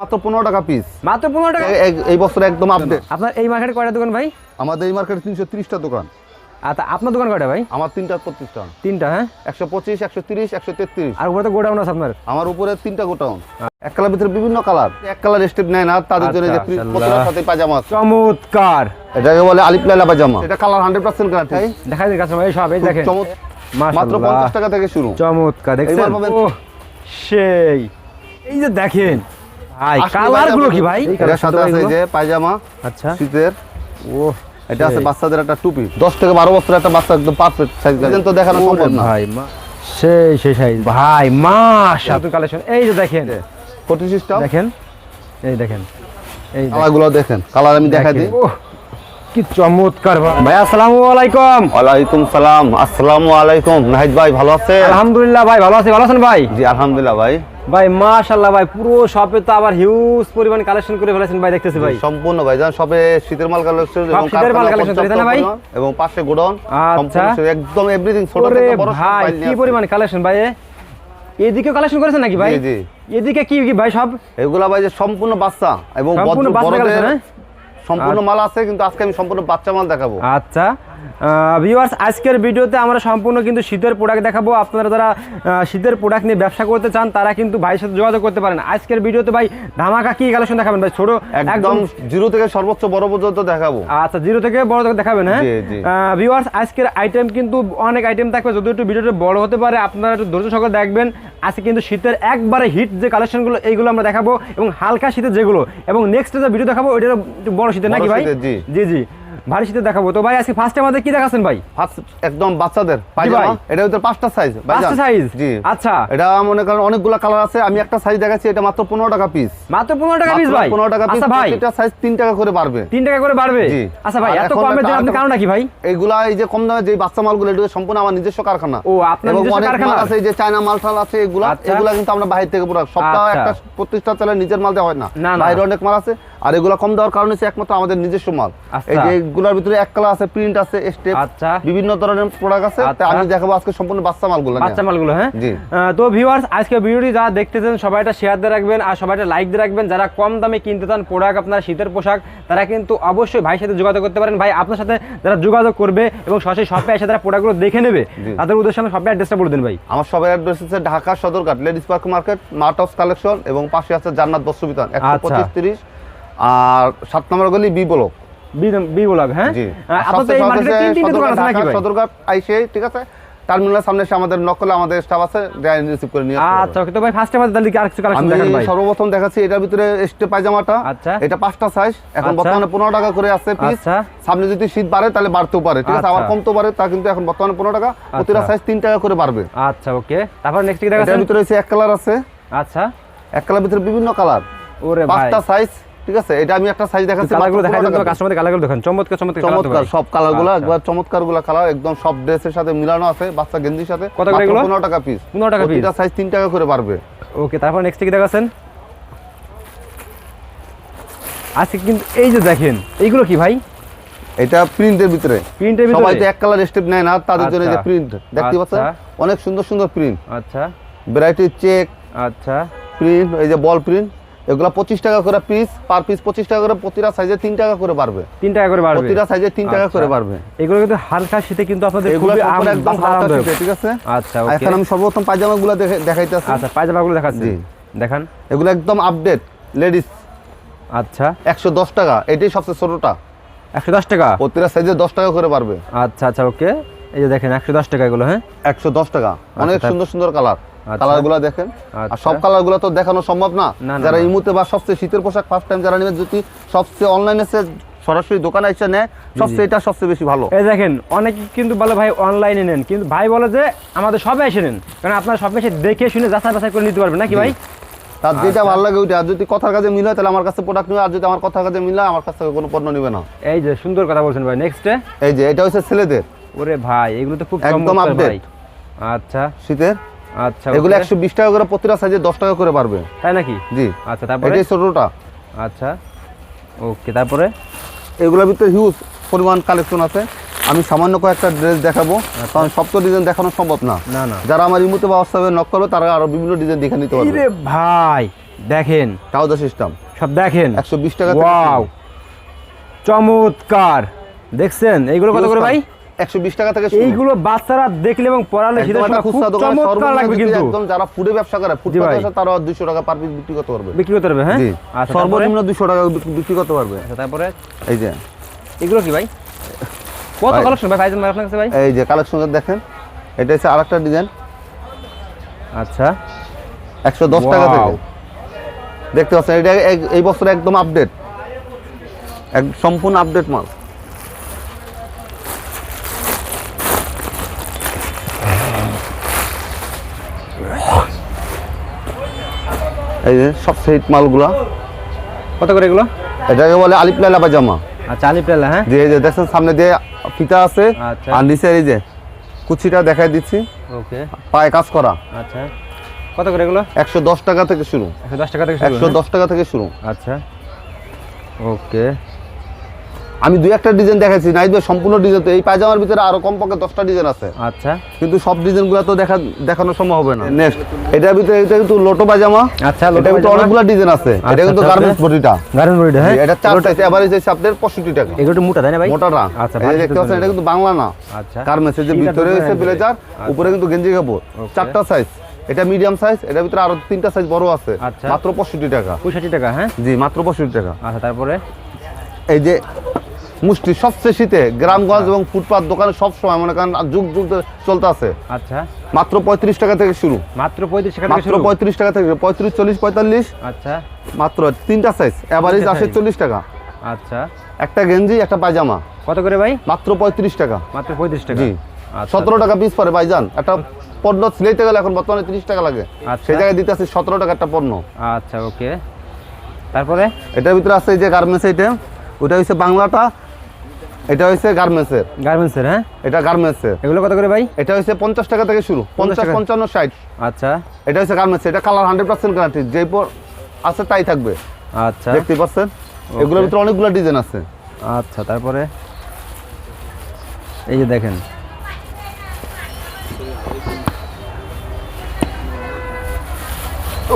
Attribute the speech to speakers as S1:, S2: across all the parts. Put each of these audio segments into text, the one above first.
S1: মাত্র পনেরো টাকা পিস
S2: মাত্র পনেরো টাকা?
S1: এই বছর একদম আপডেট
S2: আপনার এই মার্কেটে কয়টা দোকান ভাই?
S1: আমাদের এই মার্কেটে তিনশো তিরিশটা দোকান।
S2: আচ্ছা আপনার দোকান কয়টা ভাই?
S1: আমার তিনটা প্রতিষ্ঠান।
S2: তিনটা হ্যাঁ?
S1: একশো পঁচিশ একশো তিরিশ একশো তেত্রিশ।
S2: আর উপরে তো গোডাউন আছে আপনার?
S1: আমার উপরে তিনটা গোটাউন এক কালার ভিতরে বিভিন্ন কালার। এক কালার স্টেপ নেয় না তাদের জন্য যে
S2: আচ্ছা,
S1: সাথে পাজামা
S2: চমৎকার।
S1: এটাকে বলে আলিপ লাইলা পাজামা এটা কালার হান্ড্রেড পার্সেন্ট গ্যারান্টি
S2: দেখা যায় কাছে ভাই সব এই দেখেন।
S1: মাত্র। পঞ্চাশ টাকা থেকে শুরু।
S2: চমৎকার দেখছেন? সেই। এই যে দেখেন ভাই
S1: আসলে
S2: কালারগুলো কি ভাই?
S1: সাথে আছে যে পায়জামা
S2: আচ্ছা।
S1: শীতের।
S2: ও
S1: এটা আছে বাচ্চাদের একটা টুপি। দশ থেকে বারো বছর একটা বাচ্চা একদম পারফেক্ট সাইজ তো দেখানো সম্ভব না।
S2: ভাই মা সেই সেই সাইজ ভাই কালেকশন এই যে দেখেন।
S1: ফোর্টি সিস্টেম
S2: দেখেন। এই দেখেন। এই দেখেন।
S1: কালারগুলো দেখেন। কালার আমি দেখা দিই।
S2: ওহ, কি চমৎকার ভাই। আসসালামু আলাইকুম।
S1: ওয়ালাইকুম সালাম। আসসালামু আলাইকুম। নাহিদ ভাই ভালো আছে
S2: আলহামদুলিল্লাহ ভাই ভালো আছি। ভালো আছেন ভাই?
S1: জি আলহামদুলিল্লাহ ভাই।
S2: ভাই মাশাআল্লাহ ভাই পুরো শপে তো আবার হিউজ পরিমাণ কালেকশন করে ফেলেছেন ভাই দেখতেছি ভাই
S1: সম্পূর্ণ ভাই জান সবে শীতের মাল কালেকশন
S2: সব শীতের মাল collection করে, না ভাই?
S1: এবং পাশে গোডাউন
S2: আচ্ছা।
S1: একদম এভরিথিং ছোট থেকে বড়
S2: ভাই কি পরিমাণ কালেকশন ভাই এ? এদিকেও কালেকশন করেছেন নাকি ভাই
S1: জি, জি।
S2: এদিকে কি কি ভাই সব
S1: এগুলা ভাই যে সম্পূর্ণ বাচ্চা এবং
S2: সম্পূর্ণ
S1: বড়-
S2: বাচ্চা
S1: বড়দের
S2: হ্যাঁ?
S1: সম্পূর্ণ মাল আছে কিন্তু আজকে আমি সম্পূর্ণ বাচ্চা মাল দেখাবো
S2: আচ্ছা ভিউয়ার্স আজকের ভিডিওতে আমরা সম্পূর্ণ কিন্তু শীতের প্রোডাক্ট দেখাবো। আপনারা যারা শীতের প্রোডাক্ট নিয়ে ব্যবসা করতে চান তারা কিন্তু ভাইয়ের সাথে যোগাযোগ করতে পারেন। আজকের ভিডিওতে ভাই ধামাকা কি কালেকশন দেখাবেন ভাই? ছোট
S1: একদম জিরো থেকে সর্বোচ্চ বড় পর্যন্ত দেখাবো।
S2: আচ্ছা জিরো থেকে বড় থেকে দেখাবেন হ্যাঁ। ভিউয়ার্স আজকের আইটেম কিন্তু অনেক আইটেম থাকবে। যদি একটু ভিডিওটা বড় হতে পারে আপনারা একটু ধৈর্য সহকারে দেখবেন। আজকে কিন্তু শীতের একবারে হিট যে কালেকশনগুলো এইগুলো আমরা দেখাবো এবং হালকা শীতের যেগুলো। এবং নেক্সট যে ভিডিও দেখাবো ওইটা বড় শীতের নাকি ভাই।
S1: জি
S2: জি। ভারী শীতের দেখাবো তো ভাই আজকে ফার্স্টে আমাদের কি দেখাচ্ছেন ভাই
S1: একদম বাচ্চাদের। পায়জামা এটা হচ্ছে পাঁচটা সাইজ
S2: পাঁচটা size?
S1: জি
S2: আচ্ছা।
S1: এটা মনে করেন অনেকগুলো কালার আছে আমি একটা সাইজ দেখাচ্ছি এটা মাত্র পনেরো টাকা পিস
S2: মাত্র পনেরো টাকা পিস ভাই
S1: পনেরো টাকা পিস
S2: আচ্ছা ভাই
S1: এটা সাইজ তিন টাকা করে বাড়বে
S2: তিন টাকা করে বাড়বে
S1: জি।
S2: আচ্ছা ভাই এত কমের জন্য আপনি কারণটা কি ভাই
S1: এইগুলা এই যে কম দামে যে বাচ্চা মালগুলো এগুলো সম্পূর্ণ আমার নিজস্ব কারখানা
S2: ও, আপনার নিজস্ব কারখানা?
S1: আছে এই যে চায়না মাল টাল আছে এগুলা
S2: আচ্ছা।
S1: এগুলা কিন্তু আমরা বাইরে থেকে পুরো সপ্তাহে
S2: আচ্ছা।
S1: একটা প্রতিষ্ঠা চালে নিজের মাল দেওয়া হয় না। বাইরে অনেক মাল আছে আর এগুলা কম দেওয়ার কারণ হচ্ছে একমাত্র আমাদের নিজস্ব মাল
S2: আচ্ছা।
S1: এই যে এগুলার ভিতরে এক কালার আছে প্রিন্ট আছে স্টেপ
S2: আচ্ছা।
S1: বিভিন্ন ধরনের প্রোডাক্ট আছে
S2: আচ্ছা।
S1: তাই আমি দেখাবো আজকে সম্পূর্ণ বাচ্চা মালগুলো
S2: বাচ্চা মালগুলো হ্যাঁ
S1: জি।
S2: তো ভিউয়ার্স আজকে ভিডিওটি যারা দেখতেছেন সবাই এটা শেয়ার দিয়ে রাখবেন আর সবাই লাইক দিয়ে রাখবেন যারা কম দামে কিনতে চান প্রোডাক্ট আপনার শীতের পোশাক তারা কিন্তু অবশ্যই ভাইয়ের সাথে যোগাযোগ করতে পারেন ভাই আপনার সাথে যারা যোগাযোগ করবে এবং সরাসরি শপে এসে তারা প্রোডাক্টগুলো দেখে নেবে। তাদের উদ্দেশ্যে আমি শপে অ্যাড্রেসটা বলে দিন ভাই
S1: আমার সবাই অ্যাড্রেস হচ্ছে Dhaka Sadarghat ladies park market mart of collection এবং পাশে আছে জান্নাত বস্ত্রবিতান একশো
S2: আচ্ছা।
S1: পঁচিশ তিরিশ আর সাত নম্বর গলি B block.
S2: B- B block হ্যাঁ?
S1: জি।
S2: আহ, এই মার্কেটে তিন তিনটে দোকান আছে নাকি ভাই?
S1: সদরঘাট আইসে ঠিক আছে? টার্মিনালের সামনে এসে আমাদের নকলে আমাদের স্টাফ আছে রিসিভ করে নিয়ে
S2: আচ্ছা তো ভাই ফার্স্টে আমাদের তাহলে কি আরেকটু কালেকশন
S1: আমি
S2: দেখান ভাই?
S1: সর্বপ্রথম দেখাচ্ছি এটার ভিতরে স্টে পায়জামাটা।
S2: আচ্ছা।
S1: এটা পাঁচটা সাইজ এখন
S2: আচ্ছা।
S1: বর্তমানে পনেরো টাকা করে আছে পিস
S2: আচ্ছা।
S1: সামনে যদি শীত বাড়ে তাহলে বাড়তেও পারে ঠিক আছে?
S2: আচ্ছা।
S1: আবার কমতেও পারে তা কিন্তু এখন বর্তমানে পনেরো টাকা প্রতিটা
S2: আচ্ছা।
S1: সাইজ তিন টাকা করে বাড়বে।
S2: আচ্ছা ওকে। তারপর নেক্সট কি
S1: এটার
S2: দেখাচ্ছেন
S1: ভিতরে হচ্ছে এক কালার আছে।
S2: আচ্ছা।
S1: এক কালার ভিতরে বিভিন্ন কালার
S2: ওরে ভাই।
S1: পাঁচটা সাইজ ঠিক আছে? এটা আমি একটা সাইজ দেখাচ্ছি
S2: কালারগুলো
S1: মাত্র
S2: দেখা
S1: 15
S2: কাস্টমারদের কালারগুলো দেখেন চমৎকার চমৎকার
S1: চমৎকার সব কালারগুলো
S2: আচ্ছা।
S1: একবার চমৎকারগুলো কালার একদম সব ড্রেসের সাথে মিলানো আছে বাচ্চা গেঞ্জির সাথে
S2: কত করে এগুলো?
S1: পনেরো টাকা পিস
S2: 15 টাকা piece?
S1: প্রতিটা সাইজ তিন টাকা করে বাড়বে।
S2: ওকে তারপর নেক্সট কি দেখাচ্ছেন? আজকে কিন্তু এই যে দেখেন এইগুলো কি ভাই?
S1: এটা প্রিন্টের ভিতরে।
S2: প্রিন্টের ভিতরে?
S1: সবাই তো এক কালার স্টেপ নেয় না তাদের জন্য যে
S2: আচ্ছা।
S1: প্রিন্ট দেখতে পাচ্ছেন?
S2: আচ্ছা।
S1: অনেক সুন্দর সুন্দর প্রিন্ট
S2: আচ্ছা।
S1: ভ্যারাইটি চেক
S2: আচ্ছা।
S1: প্রিন্ট এই যে বল প্রিন্ট এগুলো পঁচিশ টাকা করে পিস পার পিস পঁচিশ টাকা করে প্রতিটা সাইজে তিন টাকা করে বাড়বে।
S2: তিন টাকা করে বাড়বে?
S1: প্রতিটা সাইজে তিন টাকা
S2: আচ্ছা।
S1: করে বাড়বে।
S2: এগুলো কিন্তু হালকা শীতে কিন্তু আপনাদের
S1: এগুলো একদম হালকা শীতে, ঠিক আছে?
S2: আচ্ছা
S1: এখন আমি সর্বপ্রথম পায়জামা গুলো দেখাইতেছি।
S2: আচ্ছা পায়জামাগুলো দেখাচ্ছি।
S1: জি।
S2: দেখান।
S1: এগুলো একদম আপডেট লেডিস
S2: আচ্ছা।
S1: একশো দশ টাকা এটাই সবচেয়ে ছোটটা।
S2: একশো দশ টাকা?
S1: প্রতিটা সাইজে দশ টাকা করে বাড়বে।
S2: আচ্ছা আচ্ছা ওকে। এই যে দেখেন একশো দশ টাকা এগুলো হ্যাঁ?
S1: একশো দশ টাকা। অনেক সুন্দর সুন্দর কালার
S2: আচ্ছা।
S1: দেখেন। আর
S2: আচ্ছা।
S1: সব কালারগুলো তো দেখানো সম্ভব না। যারা
S2: না।
S1: এই মুহূর্তে বা সবচেয়ে শীতের পোশাক ফার্স্ট টাইম যারা নেবে যদি সবচেয়ে অনলাইনে সে সরাসরি দোকানে এসে নেয় সবচেয়ে এটা সবচেয়ে বেশি ভালো।
S2: এই দেখেন অনেকে কিন্তু বলে ভাই অনলাইনে নেন। কিন্তু ভাই বলে যে আমাদের সবে এসে নেন। কারণ আপনারা সব এসে দেখে শুনে যাচাই বাছাই করে নিতে পারবেন নাকি ভাই?
S1: তার যেটা
S2: আচ্ছা।
S1: ভালো লাগে ওইটা। যদি কথার কাজে মিলে তাহলে আমার কাছে প্রোডাক্ট নেবে। আর যদি আমার কথার কাজে মিলে আমার কাছ থেকে কোনো পণ্য নেবে না।
S2: এই যে সুন্দর কথা বলছেন ভাই। নেক্সটে
S1: এই যে এটা হচ্ছে ছেলেদের।
S2: ওরে ভাই এগুলো তো খুব
S1: একদম।
S2: ভাই। আচ্ছা।
S1: শীতের?
S2: আচ্ছা
S1: এগুলো
S2: okay।
S1: একশো বিশ টাকা করে প্রতিটা সাইজে দশ টাকা করে বাড়বে।
S2: তাই নাকি?
S1: জি।
S2: আচ্ছা তারপরে?
S1: এটাই ছোটটা।
S2: আচ্ছা ওকে তারপরে?
S1: এগুলোর ভিতরে হিউজ পরিমাণ কালেকশন আছে। আমি সামান্য কয়েকটা ড্রেস দেখাবো কারণ সব তো ডিজাইন দেখানো সম্ভব না।
S2: না না।
S1: যারা আমার ইমুতে বা হোয়াটসঅ্যাপে নক করবে তারা আরও বিভিন্ন ডিজাইন দেখে নিতে
S2: এই
S1: পারবে
S2: ভাই দেখেন।
S1: ট্রাউজার সিস্টেম
S2: সব দেখেন।
S1: একশো বিশ টাকা থেকে
S2: ওয়াও। চমৎকার। দেখছেন? এইগুলো কত করে ভাই?
S1: একশো বিশ টাকা থেকে শুরু।
S2: এইগুলো বাচ্চারা দেখলে এবং পড়ালে
S1: একদম
S2: শীতের
S1: একটা
S2: সময় খুব চমৎকার লাগবে কিন্তু।
S1: একদম যারা ফুডে ব্যবসা করে ফুড
S2: জি
S1: তারা দুশো টাকা পার পিস বিক্রি করতে পারবে।
S2: বিক্রি করতে পারবে হ্যাঁ?
S1: সর্বনিম্ন টাকা বিক্রি করতে পারবে।
S2: আচ্ছা, তারপরে?
S1: এই যে।
S2: এগুলো কি ভাই? কত কালেকশন ভাই ভাইজান ভাই আপনার ভাই?
S1: এই যে কালেকশন দেখেন। এটা হচ্ছে আরেকটা ডিজাইন
S2: আচ্ছা।
S1: একশো দশ টাকা
S2: Wow.
S1: থেকে। দেখতে পাচ্ছেন এটা এই বছর একদম আপডেট এক সম্পূর্ণ আপডেট মাল। এই যে সব সেট মালগুলা।
S2: কত করে এগুলো?
S1: এটাকে বলে আলিপ লাইলা পাজামা
S2: আচ্ছা আলিপ লাইলা হ্যাঁ?
S1: যে দেখেন যে সামনে দিয়ে ফিতা আছে
S2: আচ্ছা।
S1: আর নিচে এই যে কুচিটা দেখাই দিচ্ছি।
S2: ওকে।
S1: পায়ে কাজ করা।
S2: আচ্ছা। কত করে এগুলো?
S1: একশো দশ টাকা থেকে শুরু।
S2: একশো দশ টাকা থেকে শুরু,
S1: একশো
S2: হ্যাঁ?
S1: দশ টাকা থেকে শুরু।
S2: আচ্ছা। ওকে।
S1: আমি দুই একটা ডিজাইন দেখাচ্ছি নাই ভাই সম্পূর্ণ ডিজাইন তো এই পায়জামার ভিতরে আরও কমপক্ষে দশটা ডিজাইন আছে।
S2: আচ্ছা।
S1: কিন্তু সব ডিজাইনগুলো তো দেখা দেখানো সম্ভব হবে না। নেক্সট। এটার ভিতরে এটা কিন্তু লোটো পায়জামা।
S2: আচ্ছা
S1: এটার ভিতরে অনেকগুলো ডিজাইন আছে। এটা
S2: আচ্ছা,
S1: কিন্তু
S2: আচ্ছা,
S1: গার্মেন্টস বডিটা।
S2: গার্মেন্ট বডিটা হ্যাঁ?
S1: এটা চার সাইজ এভারেজ হচ্ছে আপনার পঁয়ষট্টি টাকা।
S2: এগুলো একটু মোটা তাই না ভাই?
S1: মোটাটা
S2: আচ্ছা,
S1: এই দেখতে পাচ্ছেন এটা কিন্তু বাংলা না।
S2: আচ্ছা।
S1: গার্মেন্টস যে ভিতরে
S2: হ্যান্ড
S1: ব্লেজার
S2: আচ্ছা।
S1: উপরে কিন্তু গেঞ্জি কাপড়। চারটা সাইজ এটা মিডিয়াম সাইজ এটার ভিতরে আরও তিনটা সাইজ বড় আছে।
S2: আচ্ছা।
S1: মাত্র পঁয়ষট্টি টাকা।
S2: পঁয়ষট্টি টাকা হ্যাঁ?
S1: জি মাত্র পঁয়ষট্টি টাকা।
S2: আচ্ছা তারপরে?
S1: এই যে মুষ্টি সবচেয়ে শীতে গ্রামগঞ্জ এবং ফুটপাত দোকানে সবসময় মনে করেন যুগ যুগ চলতে আছে।
S2: আচ্ছা।
S1: মাত্র পঁয়ত্রিশ টাকা থেকে শুরু।
S2: মাত্র পঁয়ত্রিশ টাকা
S1: মাত্র পঁয়ত্রিশ টাকা থেকে পঁয়ত্রিশ চল্লিশ পঁয়তাল্লিশ।
S2: আচ্ছা।
S1: মাত্র তিনটা সাইজ অ্যাভারেজ আসে চল্লিশ টাকা।
S2: আচ্ছা।
S1: একটা গেঞ্জি একটা পায়জামা।
S2: কত করে ভাই?
S1: মাত্র পঁয়ত্রিশ টাকা।
S2: মাত্র পঁয়ত্রিশ টাকা।
S1: জি।
S2: আচ্ছা।
S1: সতেরো টাকা পিস পরে ভাইজান। একটা পণ্য সিলাইতে গেলে এখন বর্তমানে তিরিশ টাকা লাগে।
S2: আচ্ছা।
S1: সেই জায়গায় দিতে আছে সতেরো টাকা একটা পণ্য।
S2: আচ্ছা ওকে। তারপরে?
S1: এটার ভিতরে আছে যে গার্মেন্টস এটা ওটা হচ্ছে বাংলাটা। এটা হচ্ছে গার্মেন্টসের।
S2: গার্মেন্টসের হ্যাঁ?
S1: এটা গার্মেন্টসের।
S2: এগুলো কত করে ভাই?
S1: এটা হচ্ছে পঞ্চাশ টাকা থেকে শুরু পঞ্চাশ
S2: টাকা?
S1: পঞ্চান্ন ষাট।
S2: আচ্ছা।
S1: এটা হচ্ছে গার্মেন্টস এটা কালার হান্ড্রেড পার্সেন্ট গ্যারান্টি যেই পর আছে তাই থাকবে।
S2: আচ্ছা।
S1: দেখতে পাচ্ছেন? এগুলোর ভিতরে অনেকগুলো ডিজাইন আছে।
S2: আচ্ছা তারপরে? এই যে দেখেন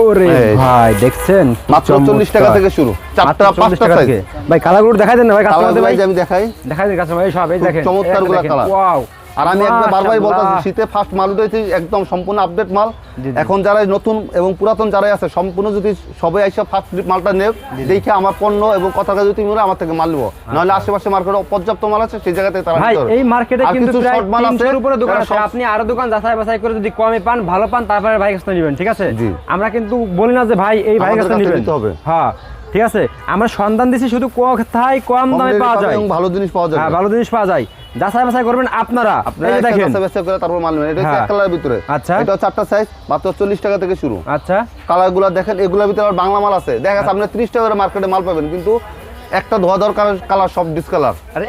S2: ওরে ভাই দেখছেন?
S1: মাত্র চল্লিশ টাকা থেকে শুরু। চারটা
S2: 40
S1: পাঁচটা
S2: টাকা
S1: সাইজ
S2: থেকে। ভাই কালারগুলো দেখাই দেন না ভাই
S1: কালার
S2: কাস্টমারদের ভাই
S1: আমি দেখাই।
S2: দেখাই দেন কাস্টমার ভাই সব এই দেখেন
S1: চমৎকারগুলা কালার।
S2: ওয়াও
S1: আর আমি একবার বারবারই বলতেছি শীতে ফার্স্ট মাল উঠেছি একদম সম্পূর্ণ আপডেট মাল। এখন যারা নতুন এবং পুরাতন যারাই আছে সম্পূর্ণ যদি সবাই এসে ফার্স্ট মালটা নেব দেখে আমার পণ্য এবং কথা যদি তুমি আমার থেকে মাল নেব। নাহলে আশেপাশে মার্কেটে পর্যাপ্ত মাল আছে সেই জায়গাতে তারা
S2: এই মার্কেটে কিন্তু
S1: short মাল আছে,
S2: উপরে দোকান আছে। আপনি আরও দোকান যাচাই বাছাই করে যদি কমে পান ভালো পান তারপরে ভাই কাছে নেবেন ঠিক আছে? আমরা কিন্তু বলি না যে ভাই এই ভাই কাছে নেবেন।
S1: নিতে হবে।
S2: হ্যাঁ ঠিক আছে? আমরা সন্ধান দিছি শুধু কোথায় কম দামে পাওয়া যায়।
S1: এবং ভালো জিনিস পাওয়া যাবে।
S2: হ্যাঁ ভালো জিনিস পাওয়া যায়। যাচাই বাছাই করবেন আপনারা।
S1: আপনারা একটা
S2: দেখেন।
S1: কাঁচা বেচা করে তারপর মাল নেবেন। এটা হচ্ছে
S2: হ্যাঁ।
S1: ভিতরে।
S2: আচ্ছা।
S1: এটা চারটা সাইজ মাত্র চল্লিশ টাকা থেকে শুরু।
S2: আচ্ছা।
S1: কালারগুলো দেখেন এগুলোর ভিতরে আবার বাংলা মাল আছে। দেখা যাচ্ছে আপনি ত্রিশ টাকা করে মার্কেটে মাল পাবেন কিন্তু একটা ধোয়া দরকার কালার সব ডিসকালার
S2: আর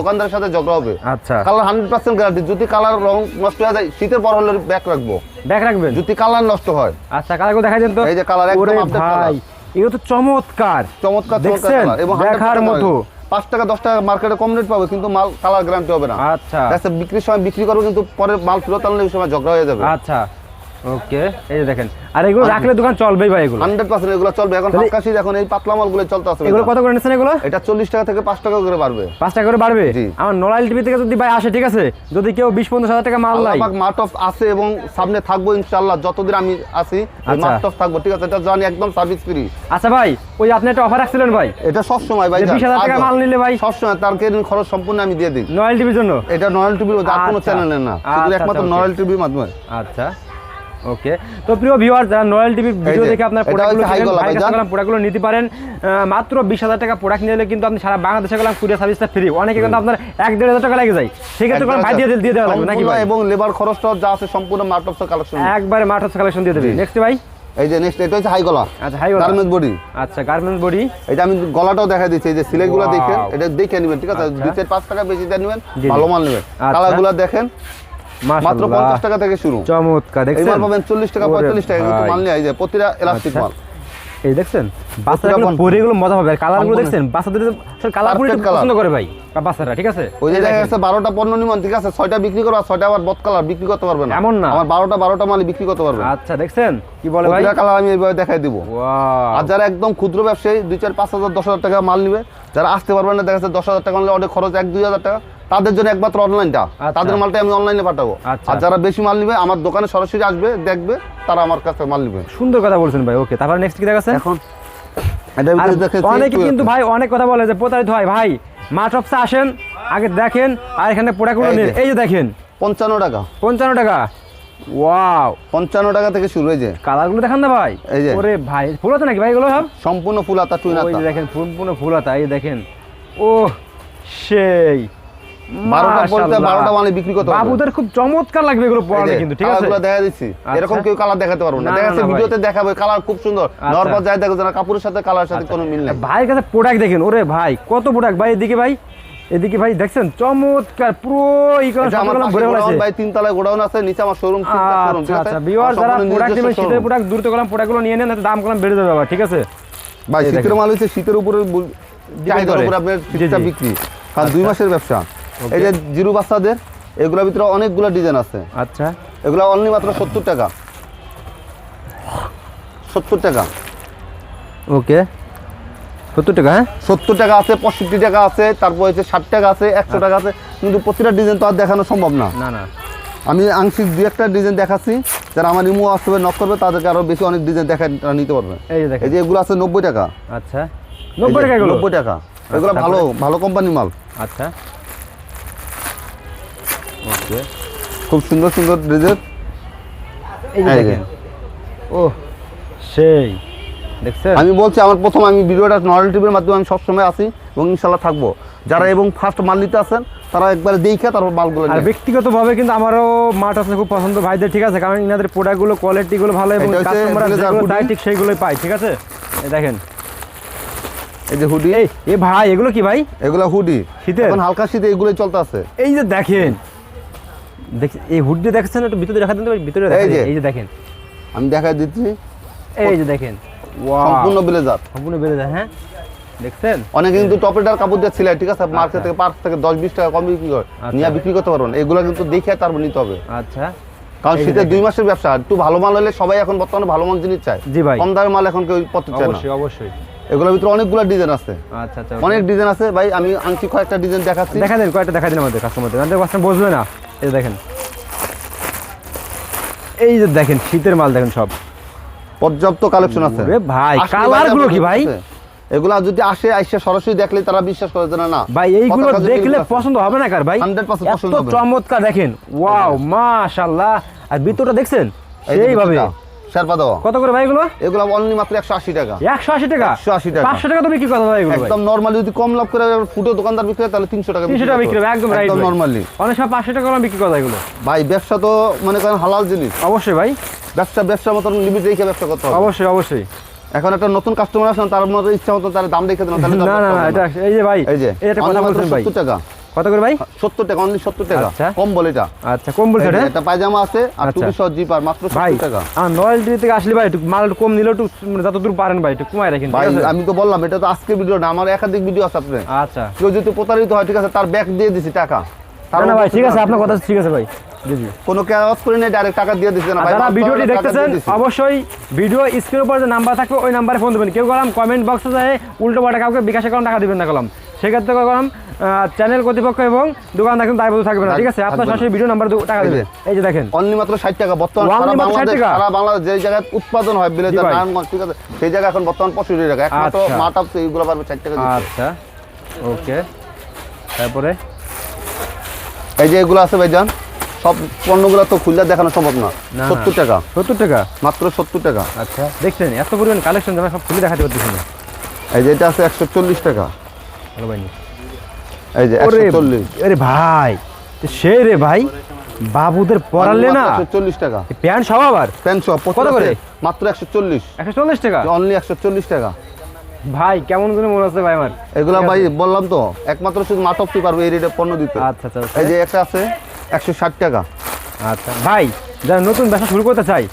S1: দোকানদারের সাথে ঝগড়া হবে।
S2: আচ্ছা।
S1: কালার হান্ড্রেড পার্সেন্ট গ্যারান্টি যদি কালার রং নষ্ট হয়ে যায় শীতের পর হলে ব্যাক রাখব।
S2: ব্যাগ রাখবেন?
S1: যদি কালার নষ্ট হয়।
S2: আচ্ছা কালারগুলো দেখাই দেন তো।
S1: এই যে colour একদম
S2: ভাই।
S1: colour।
S2: এগুলো তো চমৎকার।
S1: চমৎকার
S2: দেখছেন? দেখার মতো।
S1: পাঁচ টাকা দশ টাকা মার্কেটে কম রেট পাবো কিন্তু মাল কালার গ্যারান্টি হবে না।
S2: আচ্ছা।
S1: বিক্রির সময় বিক্রি করব কিন্তু পরে মাল ফেরত আনলে ওই সময় ঝগড়া হয়ে যাবে।
S2: আচ্ছা। ওকে এই দেখেন। আর এগুলো রাখলে দোকান চলবেই ভাই এগুলো।
S1: হান্ড্রেড পার্সেন্ট এগুলো চলবে। এখন হালকা এখন এই পাতলা মালগুলো চলতে আছে
S2: এগুলো কত করে এগুলো?
S1: এটা চল্লিশ টাকা থেকে পাঁচ টাকা করে বাড়বে।
S2: পাঁচ টাকা করে বাড়বে? আমার টিভি থেকে যদি ভাই আসে ঠিক আছে? যদি কেউ বিশ পঞ্চাশ হাজার টাকা মাল নাই।
S1: মার্ট অফ আছে এবং সামনে থাকব ইনশাল্লাহ যতদিন আমি আছি
S2: আচ্ছা।
S1: মার্ট অফ থাকব ঠিক আছে? এটা জানি একদম সার্ভিস ফ্রি
S2: আচ্ছা ভাই ওই আপনি একটা অফার রাখছিলেন ভাই?
S1: এটা সব সময় ভাই
S2: যে 20,000 টাকা মাল নিলে ভাই?
S1: সব সময় তার কেরিং খরচ সম্পূর্ণ আমি দিয়ে দিই।
S2: নড়াইল টিভির জন্য?
S1: এটা নয়েল টিভির আর কোনো
S2: আচ্ছা।
S1: চ্যানেলের না। শুধু
S2: আচ্ছা,
S1: একমাত্র
S2: আচ্ছা,
S1: টিভির মাধ্যমে।
S2: আচ্ছা। ওকে তো প্রিয় ভিউয়ার যারা নয়েল টিভির ভিডিও দেখে আপনার প্রোডাক্টগুলো নিতে পারেন। মাত্র বিশ হাজার টাকা প্রোডাক্ট নিলে কিন্তু আপনি সারা বাংলাদেশে গেলাম কুরিয়ার সার্ভিসটা ফ্রি অনেকে কিন্তু আপনার এক দেড় হাজার টাকা লেগে যায়। সেক্ষেত্রে কোনো ভাই দিয়ে দিয়ে দেওয়া লাগবে নাকি ভাই?
S1: এবং লেবার খরচটা যা আছে সম্পূর্ণ মার্ট অফ কালেকশন
S2: একবারে হচ্ছে কালেকশন দিয়ে দেবে। নেক্সট ভাই।
S1: এই যে নেক্সট এটা হচ্ছে হাই গলা।
S2: আচ্ছা হাই গলা।
S1: গার্মেন্টস বডি
S2: আচ্ছা গার্মেন্টস বডি
S1: এটা আমি গলাটাও দেখা দিচ্ছি এই যে সিলাইগুলো. দেখেন এটা দেখে নেবেন ঠিক আছে?
S2: আচ্ছা।
S1: দুই চার পাঁচ টাকা বেশি দিয়ে নেবেন। ভালো মাল নেবেন।
S2: আচ্ছা।
S1: কালারগুলো দেখেন। মাত্র
S2: মাশাআল্লাহ
S1: পঞ্চাশ টাকা থেকে শুরু।
S2: চমৎকার দেখছেন
S1: মাল পাবেন চল্লিশ টাকা
S2: ওরে
S1: পঁয়তাল্লিশ টাকা কিন্তু মাল নিয়ে এই প্রতিটা এলাস্টিক
S2: আচ্ছা।
S1: মাল।
S2: এই দেখছেন? বাচ্চারা
S1: পুরা
S2: কিন্তু
S1: বন-
S2: পরে এগুলো মজা পাবে। কালার দেখছেন? বাচ্চাদের
S1: কালারগুলো
S2: পছন্দ করে ভাই। বাচ্চারা ঠিক আছে?
S1: ওই যে দেখা যাচ্ছে বারোটা পণ্য নিমন ঠিক আছে? ছয়টা বিক্রি আবার বদ কালার বিক্রি করতে পারবে না।
S2: এমন না।
S1: আমার বারোটা বারোটা মালই বিক্রি করতে পারবে।
S2: আচ্ছা দেখছেন? কি বলে ভাই?
S1: কালার আমি এইভাবে দেখাই দিব! আর যারা একদম ক্ষুদ্র ব্যবসায়ী দুই চার পাঁচ হাজার দশ হাজার টাকা মাল নিবে যারা আসতে পারবে না দেখা যাচ্ছে দশ হাজার টাকা অনেক খরচ এক দুই হাজার টাকা তাদের জন্য একমাত্র অনলাইনটা
S2: আচ্ছা।
S1: তাদের মালটা আমি অনলাইনে পাঠাবো।
S2: আচ্ছা।
S1: আর যারা বেশি মাল নিবে আমার দোকানে সরাসরি আসবে দেখবে তারা আমার কাছে মাল নিবে।
S2: সুন্দর কথা বলছেন ভাই ওকে তারপর নেক্সট কি দেখাচ্ছেন
S1: এখন
S2: অনেকে কিন্তু ভাই অনেক কথা বলে যে প্রতারিত হয়। ভাই মাঠ অফসে আসেন আগে দেখেন আর এখানে প্রোডাক্টগুলো নিন এই যে দেখেন।
S1: পঞ্চান্ন টাকা।
S2: পঞ্চান্ন টাকা। ওয়াও
S1: পঞ্চান্ন টাকা থেকে শুরু হয়েছে
S2: কালারগুলো দেখান না ভাই।
S1: এই যে।
S2: ওরে ভাই ফুল আছে নাকি ভাই এগুলো সব?
S1: সম্পূর্ণ ফুল আতা টুইন আতা।
S2: যে দেখেন সম্পূর্ণ ফুল এই দেখেন। ও সেই।
S1: বারোটা
S2: মাশাআল্লাহ।
S1: বারোটা মালে বিক্রি করতে
S2: বাবুদের খুব চমৎকার লাগবে এগুলো পড়ালে কিন্তু ঠিক আছে?
S1: কালারগুলো দেখা দিচ্ছি। এরকম
S2: আচ্ছা।
S1: কেউ কালার দেখাতে পারব না। দেখা যাচ্ছে ভিডিওতে দেখাবে কালার খুব সুন্দর।
S2: আচ্ছা।
S1: নর্মাল যাই দেখো না কাপড়ের সাথে কালার সাথে কোনো মিল নেই।
S2: ভাইয়ের কাছে প্রোডাক্ট দেখেন ওরে ভাই কত প্রোডাক্ট ভাই এদিকে ভাই। এদিকে ভাই দেখছেন? চমৎকার পুরো
S1: ভাই গোডাউন আছে নিচে আমার শোরুম
S2: আচ্ছা আচ্ছা বিওয়ার যারা প্রোডাক্ট নেবেন শীতের প্রোডাক্ট দ্রুত করলাম প্রোডাক্টগুলো নিয়ে নেন দাম বেড়ে যাবে ঠিক আছে?
S1: ভাই শীতের মাল হচ্ছে শীতের উপরে চাহিদার উপরে আপনার শীতটা বিক্রি। কারণ দুই মাসের ব্যবসা। এই যে জিরু বাচ্চাদের এগুলোর ভিতরে অনেকগুলো ডিজাইন আছে।
S2: আচ্ছা।
S1: এগুলো অনলি মাত্র সত্তর টাকা। সত্তর টাকা।
S2: ওকে সত্তর টাকা হ্যাঁ?
S1: সত্তর টাকা আছে পঁয়ষট্টি টাকা আছে তারপর হচ্ছে ষাট টাকা আছে একশো টাকা আছে কিন্তু প্রতিটা ডিজাইন তো আর দেখানো সম্ভব না।
S2: না না।
S1: আমি আংশিক দু একটা ডিজাইন দেখাচ্ছি যারা আমার ইমো আসতে নক করবে তাদেরকে আরও বেশি অনেক ডিজাইন দেখা নিতে পারবে।
S2: এই যে
S1: এগুলো আছে নব্বই টাকা।
S2: আচ্ছা। নব্বই টাকা
S1: নব্বই টাকা। এগুলো ভালো ভালো কোম্পানি মাল।
S2: আচ্ছা। ওকে।
S1: খুব সুন্দর সুন্দর ডিজাইন
S2: এই। দেখেন। ও সেই। দেখছেন?
S1: আমি বলছি আমার প্রথম আমি ভিডিওটা নরেল টিভির মাধ্যমে আমি সবসময় আসি এবং ইনশাল্লাহ থাকব। যারা এবং ফার্স্ট মাল নিতে আসেন তারা একবার দেখে তারপর মালগুলো
S2: আর। ব্যক্তিগতভাবে কিন্তু আমারও মাঠ আছে খুব পছন্দ। ভাইদের ঠিক আছে কারণ ইনাদের প্রোডাক্টগুলো কোয়ালিটিগুলো ভালো এবং ঠিক সেইগুলোই পায় ঠিক আছে? এই দেখেন।
S1: এই যে হুডি
S2: এ ভাই এগুলো কি ভাই?
S1: এগুলো হুডি
S2: শীতের?
S1: এখন হালকা শীতে এগুলোই চলতে আছে।
S2: এই যে দেখেন দেখ এই হুডি দেখছেন একটু ভিতরে দেখা দিন ভিতরে দেখা
S1: এই যে।
S2: দেখেন।
S1: আমি দেখাই দিচ্ছি।
S2: এই যে দেখেন।
S1: সম্পূর্ণ ব্লেজার।
S2: সম্পূর্ণ যায় হ্যাঁ? দেখছেন?
S1: অনেকে কিন্তু টপেটার কাপড় দিয়ে ঠিক আছে? মার্কেট থেকে পাঁচ থেকে দশ বিশ টাকা কম বিক্রি করে
S2: আচ্ছা।
S1: নিয়ে বিক্রি করতে পারবেন। এগুলো কিন্তু দেখে তারপর নিতে হবে।
S2: আচ্ছা।
S1: কারণ শীতের দুই মাসের ব্যবসা একটু ভালো মাল হলে সবাই এখন বর্তমানে ভালো মাল জিনিস চায়।
S2: জি ভাই।
S1: কম দামের মাল এখন কেউ পড়তে চায়
S2: অবশ্যই অবশ্যই।
S1: এগুলোর ভিতরে অনেকগুলো ডিজাইন আছে।
S2: আচ্ছা আচ্ছা
S1: অনেক ডিজাইন আছে। ভাই আমি আংশিক কয়েকটা ডিজাইন দেখাচ্ছি।
S2: দেখা দিন কয়েকটা দেখা দিন আমাদের কাস্টমারদের আমাদের কাস্টমার বুঝবে না। এই দেখেন। এই যে দেখেন শীতের মাল দেখেন সব।
S1: পর্যাপ্ত কালেকশন আছে।
S2: ভাই কালারগুলো কি ভাই?
S1: এগুলা যদি আসে আইসে সরাসরি দেখলে তারা বিশ্বাস করে না না।
S2: ভাই এইগুলো দেখলে পছন্দ হবে না কার ভাই?
S1: 100% পছন্দ হবে।
S2: চমৎকার দেখেন। ওয়াও মাশাআল্লাহ। আর ভিতরটা দেখছেন? সেইভাবে।
S1: শেরপা দেওয়া
S2: কত করে ভাই এগুলো?
S1: এগুলো অনলি মাত্র একশো আশি টাকা।
S2: একশো আশি টাকা?
S1: 180 টাকা।
S2: পাঁচশো টাকা তো বিক্রি কথা ভাই।
S1: একদম নর্মালি যদি কম লাভ করে ফুটো দোকানদার বিক্রি করে তাহলে তিনশো টাকা
S2: তিনশো টাকা বিক্রি একদম রাইট
S1: নর্মালি
S2: অনেক সময় পাঁচশো টাকা বিক্রি কথা এগুলো।
S1: ভাই ব্যবসা তো মনে করেন হালাল জিনিস।
S2: অবশ্যই ভাই।
S1: ব্যবসা ব্যবসার মতন লিমিট রেখে ব্যবসা করতে হবে।
S2: অবশ্যই অবশ্যই।
S1: এখন একটা নতুন কাস্টমার আসেন তার মধ্যে ইচ্ছা মতো তার দাম রেখে দেন তাহলে
S2: না না না
S1: ব্যবসা হবে
S2: এটা এই যে ভাই
S1: এই যে
S2: এই কথা বলছেন ভাই।
S1: টাকা।
S2: কত করে ভাই?
S1: সত্তর টাকা অনলি সত্তর টাকা।
S2: আচ্ছা।
S1: কম বলে এটা
S2: আচ্ছা কম
S1: যে
S2: হ্যাঁ
S1: পায়জামা আছে আর
S2: আচ্ছা।
S1: টুপি সহ মাত্র
S2: ভাই
S1: সত্তর টাকা।
S2: আমার নয়েলটি থেকে আসলে ভাই একটু মাল কম নিলেও একটু মানে যতদূর পারেন ভাই একটু কমায় রাখেন
S1: ভাই আমি তো বললাম এটা তো আজকে ভিডিও না আমার একাধিক ভিডিও আছে
S2: আচ্ছা।
S1: কেউ যদি প্রতারিত হয় ঠিক আছে তার ব্যাগ দিয়ে দিছি টাকা।
S2: না, ভাই ঠিক আছে আপনার কথা ঠিক আছে ভাই।
S1: কোনো করে নেই ডাইরেক্ট টাকা দিয়ে দিচ্ছে না ভাই
S2: যারা ভিডিওটি দেখতেছেন অবশ্যই ভিডিও স্ক্রিনের উপর যে নাম্বার থাকবে ওই নাম্বারে ফোন দেবেন। কেউ কলাম কমেন্ট বক্সে যায় উল্টো পাল্টা কাউকে বিকাশে কলম টাকা দিবেন না কলম। সেক্ষেত্রে কলম চ্যানেল কর্তৃপক্ষ এবং দোকানদার কিন্তু দায়বদ্ধ থাকবে না ঠিক আছে? আপনার সরাসরি ভিডিও নাম্বার টাকা। দেবেন এই যে দেখেন।
S1: অনলি মাত্র ষাট টাকা বর্তমান সারা বাংলাদেশ সারা বাংলাদেশ যে জায়গায় উৎপাদন হয় বিলেতে
S2: ভাই।
S1: ঠিক আছে সেই জায়গায় এখন বর্তমান পঁয়ষট্টি টাকা। একমাত্র
S2: আচ্ছা।
S1: মাঠ এইগুলো পারবে ষাট টাকা
S2: আচ্ছা। ওকে। তারপরে?
S1: এই যে এগুলো আছে ভাইজান সব পণ্যগুলো তো খুললে দেখানো সম্ভব না। সত্তর টাকা।
S2: সত্তর টাকা?
S1: মাত্র সত্তর টাকা।
S2: আচ্ছা। দেখছেন এত পরিমাণ কালেকশন আমি সব খুলে দেখাতে পারতেছি না।
S1: এই যে এটা আছে একশো চল্লিশ টাকা।
S2: ভালো ভাই
S1: এই যে
S2: ওরে
S1: একশো চল্লিশ।
S2: আরে ভাই সেই রে ভাই বাবুদের পড়ালে না?
S1: টাকা।
S2: প্যান্ট সব আবার?
S1: প্যান্ট
S2: কত করে?
S1: মাত্র
S2: টাকা?
S1: অনলি একশো চল্লিশ টাকা।
S2: ভাই কেমন করে মনে হচ্ছে ভাই আমার?
S1: এগুলা ভাই বললাম তো একমাত্র শুধু মাটপটি পারবে এই রেটে পণ্য দিতে।
S2: আচ্ছা আচ্ছা
S1: এই যে একটা আছে একশো ষাট টাকা।
S2: আচ্ছা ভাই যারা নতুন ব্যবসা শুরু করতে চাই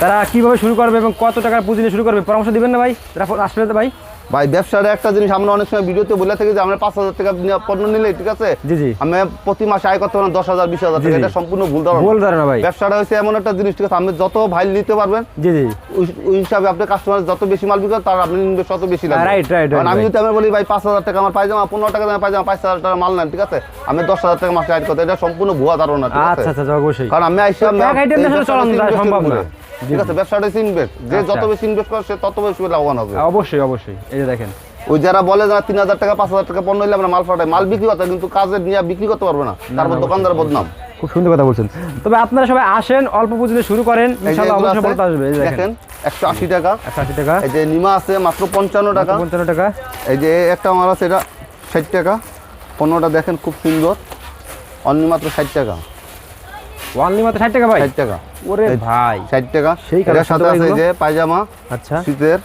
S2: তারা কীভাবে শুরু করবে এবং কত টাকার পুঁজি নিয়ে শুরু করবে পরামর্শ দিবেন না ভাই? যারা আসলে ভাই?
S1: ভাই ব্যবসার একটা জিনিস আমরা অনেক সময় ভিডিওতে বলে থাকি যে আমরা পাঁচ হাজার টাকা পণ্য নিলে ঠিক আছে?
S2: জি জি।
S1: আমি প্রতি মাসে আয় করতে পারেন দশ হাজার বিশ হাজার টাকা। এটা সম্পূর্ণ ভুল ধারণা।
S2: ভুল ধারণা ভাই।
S1: ব্যবসাটা হচ্ছে এমন একটা জিনিস ঠিক আছে? আপনি যত ভাই নিতে পারবেন
S2: জি জি।
S1: ওই- হিসাবে আপনার কাস্টমার যত বেশি মাল বিক্রি তার আপনি ইনভেস্ট তত বেশি লাগবে।
S2: Right,
S1: কারণ আমি যদি আমি বলি ভাই পাঁচ হাজার টাকা আমার পাইজামা পনেরো টাকা দামে পাইজামা পাঁচ হাজার টাকা মাল নেন ঠিক আছে? আমি দশ হাজার টাকা মাসে আয় করতে এটা সম্পূর্ণ ভুয়া ধারণা ঠিক আছে?
S2: আচ্ছা আচ্ছা আচ্ছা, অবশ্যই।
S1: কারণ আমি আইসা
S2: সম্ভব না।
S1: ঠিক আছে ব্যবসাটা হচ্ছে ইনভেস্ট যে
S2: আচ্ছা।
S1: যত বেশি ইনভেস্ট করে সে তত বেশি লাভবান হবে।
S2: অবশ্যই অবশ্যই এই যে দেখেন।
S1: ওই যারা বলে যারা তিন হাজার টাকা পাঁচ হাজার টাকা পণ্য নিলে আমরা মাল ফাটাই মাল বিক্রি করতে কিন্তু কাজের নিয়ে বিক্রি করতে পারবে না। তারপর দোকানদার বদনাম।
S2: খুব সুন্দর কথা বলছেন। তবে আপনারা সবাই আসেন অল্প পুঁজিতে শুরু করেন ইনশাআল্লাহ অবশ্যই বলতে আসবে এই দেখেন।
S1: দেখেন একশো আশি টাকা।
S2: একশো আশি টাকা।
S1: এই যে নিমা আছে মাত্র পঞ্চান্ন টাকা।
S2: পঞ্চান্ন টাকা।
S1: এই যে একটা আমার আছে এটা ষাট টাকা। পণ্যটা দেখেন খুব সুন্দর। অনলি মাত্র ষাট টাকা।
S2: ওয়ানলি মাত্র ষাট টাকা ভাই?
S1: ষাট টাকা।
S2: ওরে ভাই।
S1: ষাট টাকা।
S2: সেই
S1: এটার সাথে আছে যে পায়জামা
S2: আচ্ছা।
S1: শীতের।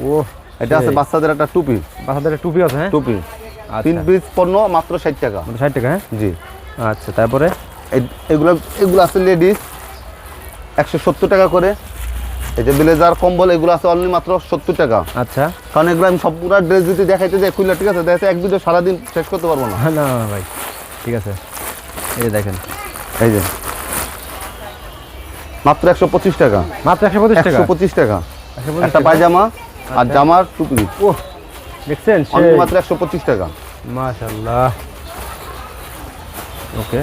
S2: ও
S1: এটা আছে বাচ্চাদের একটা টুপি।
S2: বাচ্চাদের টুপি আছে হ্যাঁ?
S1: টুপি। তিন
S2: আচ্ছা
S1: পিস পণ্য মাত্র ষাট টাকা।
S2: মাত্র ষাট টাকা হ্যাঁ?
S1: জি।
S2: আচ্ছা তারপরে?
S1: এই- এগুলো এগুলো আছে লেডিস। একশো সত্তর টাকা করে। এই যে ব্লেজার কম্বল এগুলো আছে অনলি মাত্র সত্তর টাকা।
S2: আচ্ছা।
S1: কারণ এগুলো আমি সব পুরো ড্রেস যদি দেখাইতে যাই খুললে ঠিক আছে দেখাতে এক ভিডিও সারাদিন শেষ করতে পারব না।
S2: না না ভাই ঠিক আছে। এই যে দেখেন।
S1: এই যে। মাত্র একশো পঁচিশ টাকা।
S2: মাত্র একশো পঁচিশ টাকা?
S1: একশো পঁচিশ টাকা। একটা পায়জামা আর জামার টুপি।
S2: ও দেখছেন?
S1: মাত্র একশো পঁচিশ টাকা।
S2: মাশাল্লাহ ওকে।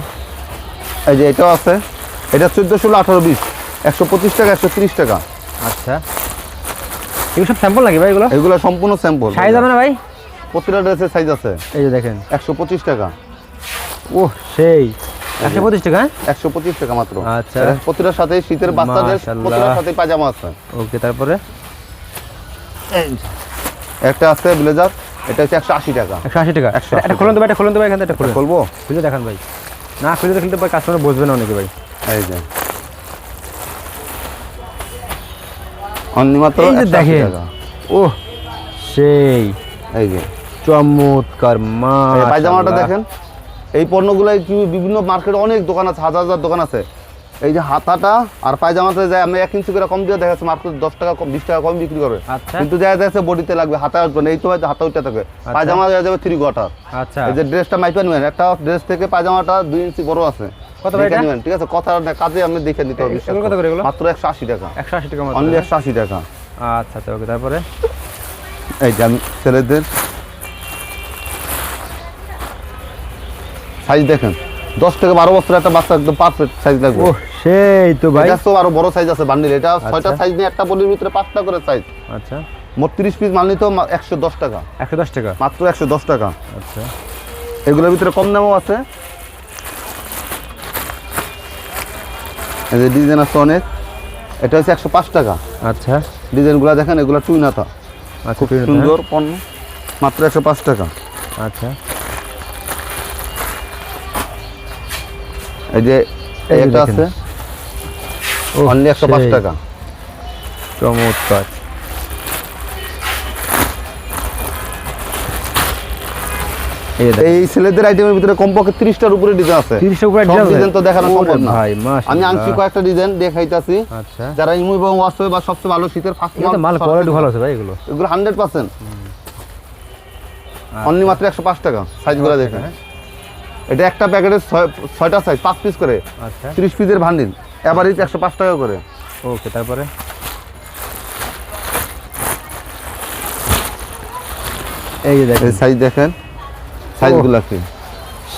S1: এই যে এটাও আছে। এটা চোদ্দ ষোলো আঠারো বিশ। একশো পঁচিশ টাকা একশো তিরিশ টাকা।
S2: আচ্ছা। এগুলো সব স্যাম্পল নাকি ভাই এগুলো?
S1: এগুলো সম্পূর্ণ স্যাম্পল
S2: সাইজ হবে না ভাই?
S1: প্রতিটা ড্রেসের সাইজ আছে।
S2: এই যে দেখেন।
S1: একশো পঁচিশ টাকা।
S2: ও সেই। একশো পঁচিশ টাকা? হ্যাঁ?
S1: একশো পঁচিশ টাকা মাত্র।
S2: আচ্ছা।
S1: প্রতিটার সাথে শীতের বাচ্চাদের প্রতিটার সাথে পায়জামা আছে।
S2: ওকে তারপরে?
S1: একটা আছে ব্লেজার এটা হচ্ছে একশো আশি টাকা।
S2: একশো আশি টাকা।
S1: 180
S2: একটা খুলুন তো ভাই এটা খুলুন তো ভাই এখান থেকে
S1: বলব
S2: খুলে দেখান ভাই। না খুলে দেখলে তো কাস্টমার বসবে না অনেকে ভাই।
S1: এই যে। অনলি মাত্র 180 টাকা।
S2: ও সেই।
S1: এই যে।
S2: চমৎকার মা
S1: পায়জামাটা দেখেন। এই পণ্যগুলো বিভিন্ন মার্কেটে অনেক দোকান আছে হাজার হাজার দোকান আছে। এই যে হাতাটা আর পায়জামাতে যায় আমরা এক ইঞ্চি করে কম দিয়ে দেখা যাচ্ছে মার্কেট দশ টাকা কম বিশ টাকা কম বিক্রি করে।
S2: আচ্ছা।
S1: কিন্তু দেখা যাচ্ছে বডিতে লাগবে হাতা আসবে না এই তো হাতা উঠতে থাকে। পায়জামা দেওয়া যাবে থ্রি কোয়ার্টার
S2: আচ্ছা।
S1: এই যে ড্রেসটা মাইপে নেবেন একটা ড্রেস থেকে পায়জামাটা দুই ইঞ্চি বড় আছে। ঠিক আছে? কথা না কাজে আপনি দেখে নিতে হবে বিশ্বাস
S2: এগুলো কত
S1: করুন।
S2: করে এগুলো?
S1: মাত্র একশো আশি টাকা।
S2: একশো আশি টাকা
S1: অনলি একশো আশি টাকা।
S2: আচ্ছা আচ্ছা ওকে তারপরে?
S1: এই যে আমি ছেলেদের সাইজ দেখেন। দশ থেকে বারো বছর একটা বাচ্চা একদম পারফেক্ট সাইজ লাগবে।
S2: সেই তো ভাই।
S1: এটা তো আরও বড় সাইজ আছে বান্ডিল এটা ছয়টা সাইজ নিয়ে একটা বডির ভিতরে পাঁচটা করে সাইজ
S2: আচ্ছা।
S1: মোট তিরিশ পিস মাল নিতেও একশো দশ টাকা।
S2: একশো দশ টাকা?
S1: মাত্র একশো দশ টাকা।
S2: আচ্ছা।
S1: এগুলোর ভিতরে কম দামও আছে। এই ডিজাইন আছে অনেক। এটা হচ্ছে একশো পাঁচ টাকা।
S2: আচ্ছা।
S1: ডিজাইনগুলো দেখেন এগুলো টুই নাথা
S2: আচ্ছা ঠিক
S1: সুন্দর পণ্য। মাত্র একশো পাঁচ টাকা।
S2: আচ্ছা।
S1: এই যে একটা আছে। অনলি একশো পাঁচ টাকা।
S2: চমৎকার। এই
S1: ছেলেদের আইটেমের ভিতরে কমপক্ষে তিরিশটার উপরে ডিজাইন আছে।
S2: তিরিশটা উপরে?
S1: ডিজাইন তো দেখানো সম্ভব না।
S2: ভাই
S1: আমি। আনছি কয়েকটা ডিজাইন দেখাইতাছি।
S2: আচ্ছা।
S1: যারা ইমু এবং হোয়াটসঅ্যাপে বা সবচেয়ে ভালো শীতের ফার্স্ট
S2: মাল কোয়ালিটি ভালো আছে ভাই এগুলো।
S1: এগুলো হান্ড্রেড পার্সেন্ট অনলি মাত্র একশো পাঁচ টাকা। সাইজগুলো দেখেন।
S2: হ্যাঁ।
S1: এটা একটা প্যাকেটের ছয়টা সাইজ পাঁচ পিস করে।
S2: আচ্ছা।
S1: তিরিশ পিসের ভান্ডিল এভারেজ একশো পাঁচ টাকা করে।
S2: ওকে তারপরে? এই যে দেখেন।
S1: সাইজ দেখেন সাইজগুলো কি?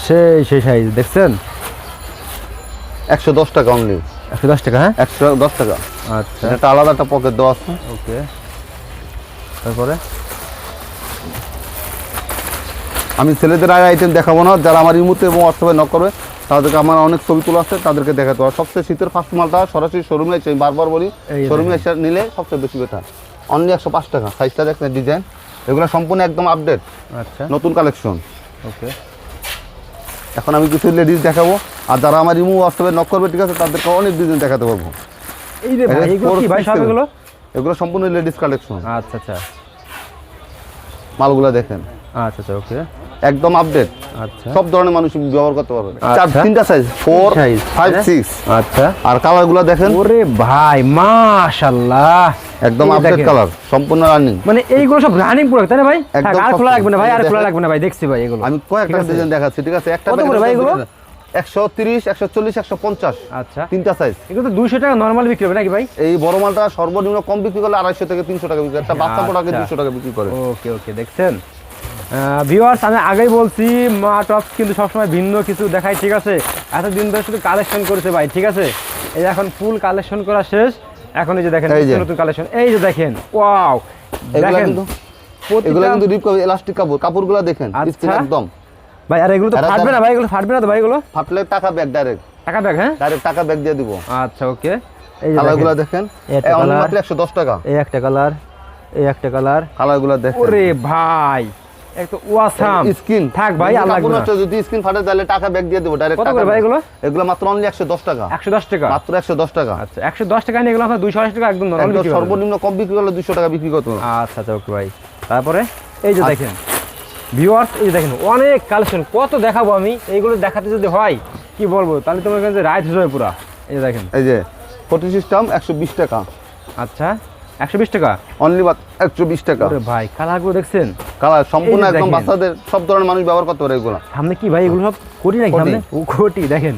S2: সেই সেই সাইজ দেখছেন?
S1: একশো দশ টাকা অনলি
S2: একশো দশ টাকা হ্যাঁ?
S1: একশো দশ টাকা।
S2: আচ্ছা।
S1: এটা একটা আলাদা একটা পকেট দেওয়া আছে।
S2: ওকে তারপরে?
S1: আমি ছেলেদের আর আইটেম দেখাবো না যারা আমার ইমুতে এবং হোয়াটসঅ্যাপে নক করবে তাদেরকে আমার অনেক ছবি তোলা আছে তাদেরকে দেখাতে হবে। সবচেয়ে শীতের ফার্স্ট মালটা সরাসরি শোরুমে এসে আমি বারবার বলি শোরুমে এসে নিলে সবচেয়ে বেশি বেটার অনলি একশো পাঁচ টাকা সাইজটা দেখেন ডিজাইন এগুলো সম্পূর্ণ একদম আপডেট
S2: আচ্ছা।
S1: নতুন কালেকশন
S2: ওকে
S1: এখন আমি কিছু লেডিস দেখাবো আর যারা আমার ইমু হোয়াটসঅ্যাপে নক করবে ঠিক আছে তাদেরকে অনেক ডিজাইন দেখাতে পারব।
S2: এই যে ভাই এগুলো কি ভাই সব এগুলো
S1: এগুলো সম্পূর্ণ লেডিস কালেকশন
S2: আচ্ছা আচ্ছা।
S1: মালগুলো দেখেন।
S2: আচ্ছা আচ্ছা ওকে
S1: একদম আপডেট
S2: আচ্ছা।
S1: সব ধরনের মানুষ ব্যবহার করতে পারবে।
S2: আচ্ছা।
S1: চার তিনটা সাইজ ফোর
S2: Size,
S1: ফাইভ
S2: হ্যাঁ?
S1: সিক্স
S2: আচ্ছা।
S1: আর কালারগুলো দেখেন।
S2: ওরে ভাই মাশাআল্লাহ।
S1: একদম আপডেট কালার সম্পূর্ণ রানিং
S2: মানে এইগুলো সব রানিং প্রোডাক্ট তাই না ভাই?
S1: একদম
S2: আর খোলা লাগবে না ভাই আর খোলা লাগবে না ভাই দেখছি ভাই এগুলো।
S1: আমি কয়েকটা ডিজাইন দেখাচ্ছি ঠিক আছে? একটা
S2: করে ভাই এগুলো?
S1: একশো তিরিশ একশো চল্লিশ একশো পঞ্চাশ।
S2: আচ্ছা।
S1: তিনটা সাইজ
S2: এগুলো তো দুইশো টাকা নর্মাল বিক্রি হবে নাকি ভাই?
S1: এই বড় মালটা সর্বনিম্ন কম বিক্রি করলে আড়াইশো থেকে তিনশো টাকা বিক্রি করে। একটা বাচ্চা
S2: আচ্ছা।
S1: প্রোডাক্টে দুশো টাকা বিক্রি করে।
S2: ওকে ওকে দেখছেন? ভিউয়ার্স আমি আগেই বলছি মা টপস কিন্তু সবসময় ভিন্ন কিছু দেখায় ঠিক আছে? এতদিন ধরে শুধু কালেকশন করেছে ভাই ঠিক আছে? এই এখন ফুল কালেকশন করা শেষ। এখন এই যে দেখেন নতুন কালেকশন এই যে দেখেন ওয়াও দেখেন
S1: এগুলো কিন্তু রিপ কাপড় এলাস্টিক কাপড় কাপড়গুলো দেখেন
S2: আচ্ছা।
S1: একদম।
S2: ভাই আর এগুলো তো ফাটবে না ভাই এগুলো ফাটবে না তো ভাই এগুলো?
S1: ফাটলে টাকা ব্যাগ ডাইরেক্ট
S2: টাকা ব্যাগ হ্যাঁ?
S1: ডাইরেক্ট টাকা ব্যাগ দিয়ে দিব।
S2: আচ্ছা ওকে এই যে
S1: কালারগুলো
S2: দেখেন,
S1: এই। মাত্র একশো দশ টাকা।
S2: এই একটা কালার এই একটা কালার
S1: কালারগুলো দেখেন।
S2: ওরে ভাই! এক ওয়াসাম।
S1: স্কিন।
S2: থাক ভাই আর লাগবে না।
S1: যদি স্কিন ফাটে তাহলে টাকা ব্যাগ দিয়ে দেবো ডাইরেক্ট
S2: কত করে ভাই এগুলো?
S1: এগুলো মাত্র অনলি একশো দশ টাকা।
S2: একশো দশ টাকা?
S1: মাত্র একশো দশ টাকা।
S2: আচ্ছা একশো দশ টাকা নিয়ে এগুলো আপনার দুইশো আশি টাকা একদম নর্মাল বিক্রি করবেন।
S1: সর্বনিম্ন কম বিক্রি করলে দুশো টাকা বিক্রি করতে
S2: আচ্ছা আচ্ছা ওকে ভাই। তারপরে এই যে
S1: আচ্ছা।
S2: দেখেন ভিউয়ার্স এই দেখেন অনেক কালেকশন কত দেখাবো আমি? এইগুলো দেখাতে যদি হয় কি বলব? তাহলে তোমার কাছে রাইট হয়ে যাবে পুরা। এই যে দেখেন।
S1: এই যে ফোর্টি সিস্টেম একশো বিশ টাকা।
S2: আচ্ছা। একশো বিশ টাকা?
S1: অনলি একশো বিশ টাকা।
S2: ভাই কালারগুলো দেখছেন?
S1: কালার সম্পূর্ণ একদম বাচ্চাদের সব ধরনের মানুষ ব্যবহার করতে পারে এগুলো।
S2: সামনে কি ভাই এগুলো সব কোটি নাকি সামনে? ও কোটি দেখেন।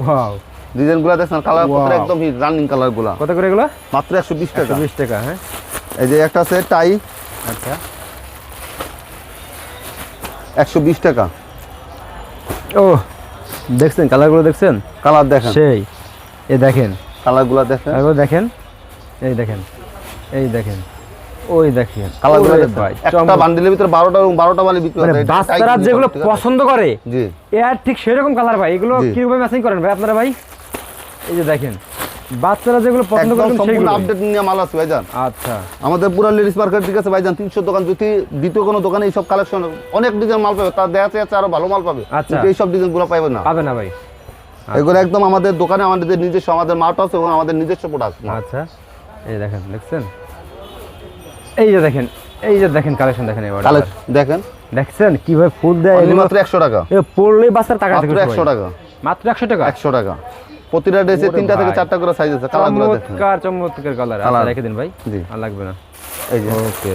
S2: ওয়াও
S1: ডিজাইনগুলা দেখছেন কালার
S2: Wow.
S1: একদম রানিং কালারগুলা।
S2: কত করে এগুলো?
S1: মাত্র একশো বিশ টাকা।
S2: বিশ টাকা হ্যাঁ।
S1: এই যে একটা আছে টাই।
S2: আচ্ছা।
S1: একশো বিশ টাকা।
S2: ও দেখছেন কালারগুলো দেখছেন?
S1: কালার দেখেন।
S2: সেই। এই দেখেন।
S1: কালারগুলা দেখেন।
S2: কালারগুলো দেখেন। এই দেখেন। এই দেখেন ওই দেখেন
S1: কালার
S2: ভাই,
S1: একটা। বান্ডিলের ভিতরে বারোটা বারোটা মালি বিক্রি
S2: মানে
S1: হয়
S2: বাচ্চারা যেগুলো পছন্দ করে
S1: জি।
S2: এর ঠিক সেরকম কালার ভাই এগুলো কীভাবে ম্যাচিং করেন ভাই আপনারা ভাই? এই যে দেখেন বাচ্চারা যেগুলো পছন্দ করেন
S1: সম্পূর্ণ আপডেট নিয়ে মাল আছে ভাইজান।
S2: আচ্ছা।
S1: আমাদের পুরো লেডিস মার্কেট ঠিক আছে ভাইজান? তিনশো দোকান যদি দ্বিতীয় কোনো দোকানে এইসব কালেকশন অনেক ডিজাইন মাল পাবে তার দেখা যাচ্ছে আরও ভালো মাল পাবে।
S2: আচ্ছা।
S1: কিন্তু এইসব ডিজাইনগুলো পাবে না।
S2: পাবে না ভাই।
S1: এগুলো একদম আমাদের দোকানে আমাদের নিজস্ব আমাদের মার্ট আছে এবং আমাদের নিজস্ব প্রোডাক্ট
S2: আচ্ছা। এই দেখেন দেখছেন? এই যে দেখেন এই যে দেখেন কালেকশন দেখেন এবার।
S1: দেখেন।
S2: দেখছেন? কীভাবে ফুল দেয়
S1: মাত্র একশো টাকা।
S2: এ পড়লেই বাচ্চার টাকা
S1: মাত্র
S2: থেকে
S1: একশো টাকা।
S2: মাত্র একশো টাকা?
S1: একশো টাকা। প্রতিটা ড্রেসে তিনটা থেকে চারটা করে সাইজ আছে কালারগুলো দেখেন।
S2: চমৎকার চমৎকার কালার রেখে দিন ভাই।
S1: জি।
S2: আর লাগবে না।
S1: এই যে।
S2: ওকে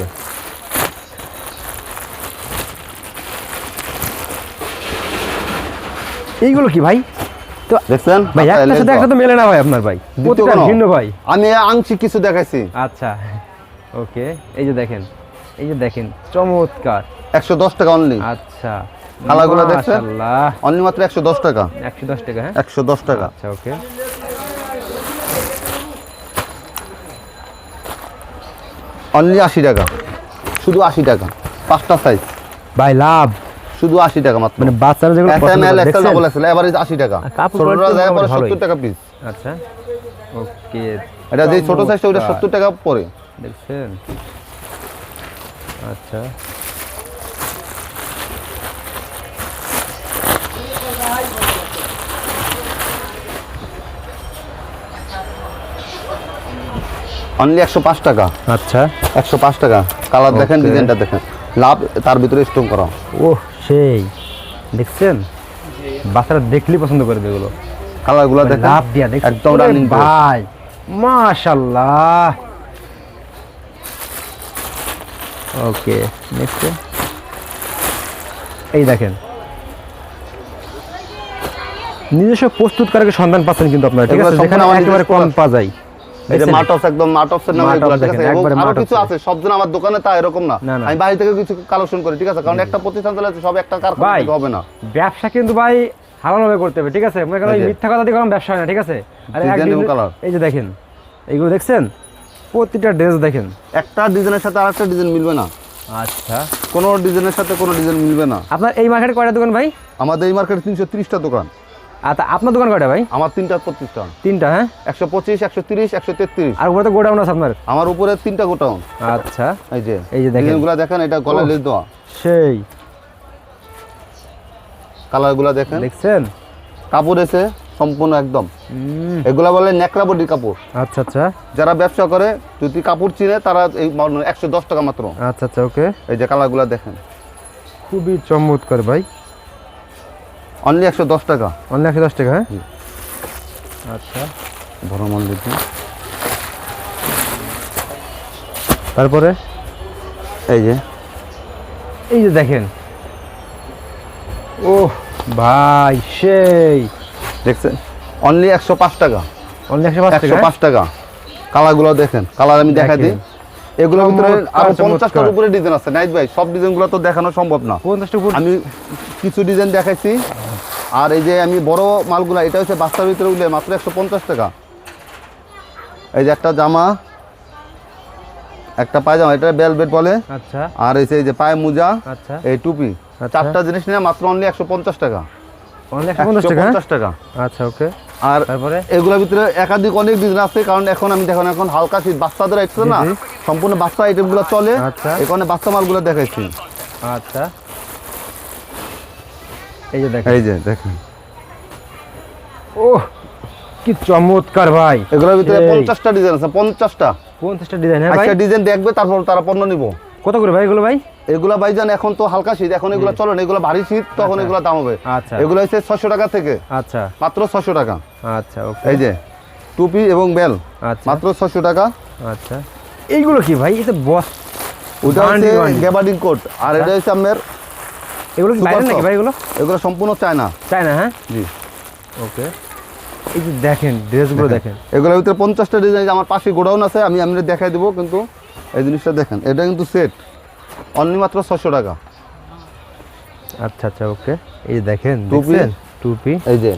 S2: এইগুলো কি ভাই? তো
S1: দেখছেন?
S2: ভাই একটা সাথে একটা তো মেলে না ভাই আপনার ভাই। প্রতিটা ভিন্ন ভাই।
S1: আমি আংশিক কিছু দেখাইছি।
S2: আচ্ছা। ওকে এই যে দেখেন এই যে দেখেন চমৎকার।
S1: একশো দশ টাকা অনলি
S2: আচ্ছা।
S1: কালারগুলো দেখছেন? অনলি মাত্র একশো দশ টাকা।
S2: একশো দশ টাকা হ্যাঁ?
S1: একশো দশ টাকা।
S2: আচ্ছা ওকে।
S1: অনলি আশি টাকা। শুধু আশি টাকা। পাঁচটা সাইজ
S2: ভাই লাভ।
S1: শুধু আশি টাকা মাত্র।
S2: মানে বাচ্চারা যেগুলো পছন্দ করে, দেখছেন?
S1: ডাবল এক্সেল এভারেজ আশি টাকা।
S2: আর কাপড়
S1: ছোটরা যায় পরে টাকা পিস
S2: আচ্ছা ওকে।
S1: এটা যে ছোট সাইজটা ওটা
S2: চমৎকার।
S1: সত্তর টাকা পরে।
S2: দেখছেন? আচ্ছা।
S1: অনলি একশো পাঁচ টাকা।
S2: আচ্ছা।
S1: একশো পাঁচ টাকা। কালার দেখেন ডিজাইনটা দেখেন। লাভ তার ভিতরে স্টোন করা।
S2: ও সেই। দেখছেন? বাচ্চারা দেখলেই পছন্দ করবে এগুলো।
S1: কালারগুলো দেখেন।
S2: লাভ দিয়া দেখছেন?
S1: একদম রানিং
S2: ভাই মাশাল্লাহ। ওকে নেক্সট এই দেখেন। নিজস্ব প্রস্তুতকারকের সন্ধান পাচ্ছেন কিন্তু আপনারা ঠিক আছে? যেখানে একেবারে কম পাওয়া যায়।
S1: এই যে একদম মাটসের নামে
S2: মাটস
S1: এগুলো, ঠিক আছে?
S2: আরও
S1: কিছু আছে সব আমার দোকানে তা এরকম না। আমি বাইরে থেকে কিছু কালেকশন করি ঠিক আছে? কারণ একটা প্রতিষ্ঠান চালাচ্ছে সব একটা কারখানা
S2: ভাই।
S1: থেকে হবে না।
S2: ব্যবসা কিন্তু ভাই হালালভাবে করতে হবে ঠিক আছে? মনে করেন মিথ্যা কথা দিয়ে কোনো ব্যবসা হয় না ঠিক আছে? আর। এই যে দেখেন এইগুলো দেখছেন? প্রতিটা ড্রেস দেখেন।
S1: একটা ডিজাইনের সাথে আর একটা ডিজাইন মিলবে না।
S2: আচ্ছা।
S1: কোনো ডিজাইনের সাথে কোনো ডিজাইন মিলবে না।
S2: আপনার এই মার্কেটে কয়টা দোকান ভাই?
S1: আমাদের এই মার্কেটে তিনশো তিরিশটা দোকান।
S2: আচ্ছা আপনার দোকান কয়টা ভাই?
S1: আমার তিনটা প্রতিষ্ঠান
S2: তিনটা হ্যাঁ?
S1: একশো পঁচিশ একশো তিরিশ একশো তেত্রিশ।
S2: আর উপরে তো গোডাউন আছে আপনার?
S1: আমার উপরে তিনটা গোডাউন।
S2: আচ্ছা।
S1: এই যে
S2: এই যে দেখেন।
S1: ডিজাইনগুলো দেখেন এটা
S2: ওহ।
S1: লেস দেওয়া।
S2: সেই।
S1: কালারগুলো দেখেন।
S2: দেখছেন?
S1: কাপড় এসে সম্পূর্ণ একদম। এগুলা বলে ন্যাকড়া বডির কাপড়।
S2: আচ্ছা আচ্ছা।
S1: যারা ব্যবসা করে যদি কাপড় চিনে তারা এই একশো দশ টাকা মাত্র।
S2: আচ্ছা আচ্ছা ওকে।
S1: এই যে কালারগুলো দেখেন।
S2: খুবই চমৎকার ভাই।
S1: অনলি একশো দশ টাকা।
S2: অনলি একশো দশ টাকা হ্যাঁ? আচ্ছা।
S1: বড় মাল দেখি।
S2: তারপরে?
S1: এই যে।
S2: এই যে দেখেন। ও ভাই সেই।
S1: দেখছেন? অনলি একশো পাঁচ টাকা।
S2: অনলি একশো পাঁচ টাকা?
S1: একশো? পাঁচ টাকা। কালারগুলো দেখেন কালার আমি দেখা দিই। এগুলোর ভিতরে
S2: আরও
S1: পঞ্চাশটার উপরে ডিজাইন আছে। নাইট ভাই সব ডিজাইনগুলো তো দেখানো সম্ভব না। আমি কিছু ডিজাইন দেখাইছি। আর এই যে আমি বড় মালগুলা এটা হচ্ছে বাচ্চার ভিতরে উঠলে মাত্র একশো পঞ্চাশ টাকা। এই যে একটা জামা একটা পায়জামা এটা বেলভেট বলে।
S2: আচ্ছা।
S1: আর এই যে- পায়ে মোজা
S2: আচ্ছা।
S1: এই টুপি।
S2: আচ্ছা।
S1: চারটা জিনিস নিয়ে মাত্র অনলি একশো পঞ্চাশ টাকা।
S2: পঞ্চাশ টাকা হ্যাঁ? আচ্ছা ওকে।
S1: আর
S2: তারপরে?
S1: এগুলোর ভিতরে একাধিক অনেক ডিজাইন আছে কারণ এখন আমি দেখুন এখন হালকা শীত বাচ্চাদের না। সম্পূর্ণ বাচ্চা আইটেমগুলো চলে
S2: আচ্ছা।
S1: বাচ্চা মালগুলো দেখাইছি।
S2: আচ্ছা। এই যে দেখেন।
S1: এই যে দেখেন।
S2: ও কি চমৎকার ভাই।
S1: এগুলোর ভিতরে পঞ্চাশটা ডিজাইন আছে পঞ্চাশটা।
S2: পঞ্চাশটা ডিজাইন হ্যাঁ ভাই?
S1: ডিজাইন দেখবে তারপর তারা পণ্য নিব।
S2: কত করে ভাই এগুলো ভাই?
S1: এগুলা ভাইজান এখন তো হালকা শীত এখন এগুলো চলে না এগুলো ভারী শীত তখন এগুলো দাম হবে।
S2: আচ্ছা।
S1: এগুলো হচ্ছে ছশো টাকা থেকে।
S2: আচ্ছা।
S1: মাত্র ছশো টাকা।
S2: আচ্ছা
S1: এই যে টুপি এবং বেল
S2: আচ্ছা।
S1: মাত্র ছশো টাকা।
S2: আচ্ছা। এইগুলো কি ভাই? এটা বস
S1: ওটা হচ্ছে। গ্যাবার্ডিং কোট আর এটা হচ্ছে আপনার
S2: এগুলো কি বাইরে নাকি ভাই এগুলো?
S1: এগুলো সম্পূর্ণ চায়না।
S2: চাই না হ্যাঁ?
S1: জি।
S2: ওকে। এই যে দেখেন ড্রেসগুলো দেখেন।
S1: এগুলোর ভিতরে পঞ্চাশটা ডিজাইন আমার পাশে গোডাউন আছে আমি আমি দেখাই দেবো কিন্তু এই জিনিসটা দেখেন এটা কিন্তু সেট অনলি মাত্র ছশো টাকা।
S2: আচ্ছা আচ্ছা ওকে। এই দেখেন
S1: টুপি?
S2: টুপি
S1: এই যে।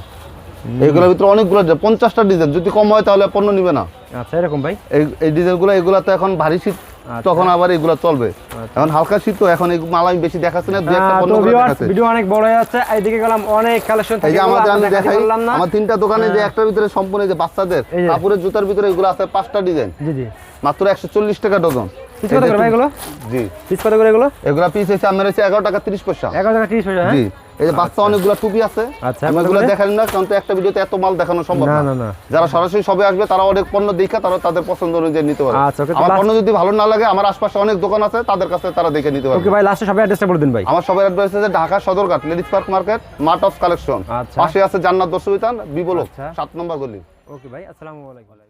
S1: এগুলোর ভিতরে অনেকগুলো পঞ্চাশটা ডিজাইন। যদি কম হয় তাহলে পণ্য নিবে না।
S2: আচ্ছা এরকম ভাই?
S1: এই এই ডিজাইনগুলো এগুলো তো এখন ভারী শীত
S2: আচ্ছা।
S1: তখন আবার এগুলো চলবে।
S2: আচ্ছা।
S1: এখন হালকা শীত তো এখন এই মাল আমি বেশি দেখাচ্ছি না দু একটা পণ্য দেখাচ্ছি।
S2: ভিডিও অনেক বড় হয়ে যাচ্ছে এইদিকে গেলাম অনেক কালেকশন
S1: যে আমাদের আমি দেখাই আমার তিনটা দোকানে যে একটার ভিতরে সম্পূর্ণ যে বাচ্চাদের কাপড়ের জুতার ভিতরে এগুলো আছে পাঁচটা ডিজাইন।
S2: জি জি।
S1: মাত্র একশো চল্লিশ টাকা ডজন।
S2: পিস কত করে ভাই এগুলো?
S1: জি।
S2: পিস কত করে এগুলো?
S1: এগুলা পিস হচ্ছে হচ্ছে এগারো টাকা তিরিশ পয়সা।
S2: এগারো টাকা তিরিশ পয়সা হ্যাঁ?
S1: জি। এই যে বাচ্চা অনেকগুলো টুপি আছে।
S2: আচ্ছা,
S1: এগুলো? দেখাই না কারণ তো একটা ভিডিওতে এত মাল দেখানো সম্ভব
S2: না,
S1: না।
S2: না।
S1: যারা সরাসরি সবে আসবে তারা অনেক পণ্য দেখা তারা তাদের পছন্দ অনুযায়ী নিতে পারে
S2: আচ্ছা,
S1: আমার পণ্য যদি ভালো না লাগে আমার আশপাশে অনেক দোকান আছে তাদের কাছে তারা দেখে নিতে পারবে।
S2: ওকে ভাই লাস্টে সবাই অ্যাড্রেসটা বলে দিন ভাই।
S1: আমার সবার অ্যাড্রেস আছে Dhaka Sadarghat ladies park market mart of collection.
S2: আচ্ছা।
S1: পাশে আছে জান্নাত দর্শবিতান বিবলক
S2: আচ্ছা।
S1: সাত নম্বর গলি।
S2: ওকে ভাই আসসালামু আলাইকুম।